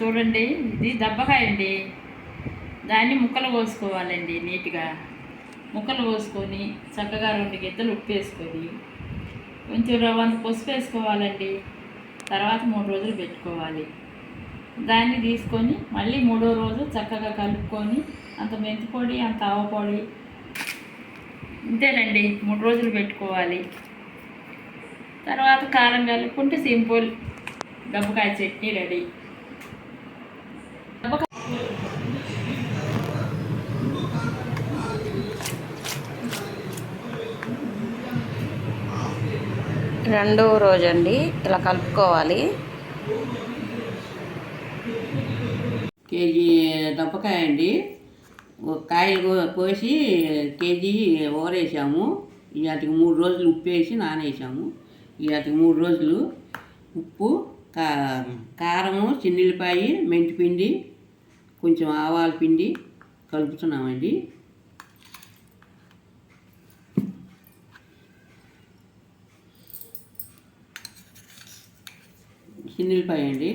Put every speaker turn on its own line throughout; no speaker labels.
చూడండి ఇది దబ్బకాయ అండి. దాన్ని ముక్కలు కోసుకోవాలండి నీట్గా. ముక్కలు కోసుకొని చక్కగా రెండు గిద్దలు ఉప్పు వేసుకొని కొంచెం రవ్వంత పసుపు వేసుకోవాలండి. తర్వాత మూడు రోజులు పెట్టుకోవాలి. దాన్ని తీసుకొని మళ్ళీ మూడో రోజు చక్కగా కలుపుకొని అంత మెంతి పొడి అంత ఆవపొడి ఇంతేనండి మూడు రోజులు పెట్టుకోవాలి. తర్వాత కారం కలుపుకుంటే సింపుల్ దబ్బకాయ చట్నీ రెడీ.
రెండవ రోజు అండి ఇలా కలుపుకోవాలి.
కేజీ దప్పకాయ అండి. ఒక కాయలు కోసి కేజీ ఊరేసాము వాటికి మూడు రోజులు ఉప్పు వేసి నానేసాము. వాటికి మూడు రోజులు ఉప్పు కా కారము చిన్నిల్లిపాయ మెంతిపిండి కొంచెం ఆవాల పిండి కలుపుతున్నామండి. చిన్నిల్లిపాయ అండి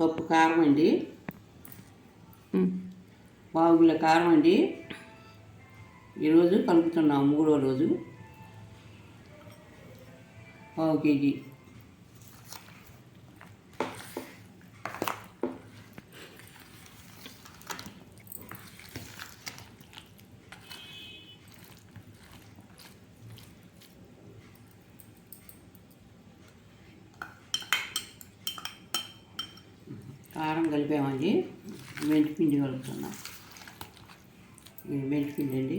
కప్పు కారం అండి. కిలో కారం అండి. ఈరోజు కలుపుతున్నాం మూడో రోజు. పావు కేజీ. కారం కలిపామండి. మెంతిపిండి కలుపుతున్నాం. ఇది మెంతిపిండి అండి.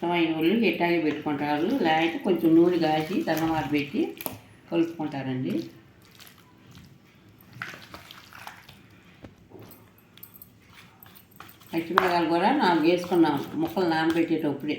ఇష్టమైన వాళ్ళు ఎట్టాగే పెట్టుకుంటారు. లేకపోతే కొంచెం నూనె కాసి తర్వాత పెట్టి కలుపుకుంటారండి. పచ్చిమిరకాయలు కూడా నాలుగు వేసుకున్నాం ముక్కలు నానబెట్టేటప్పుడే.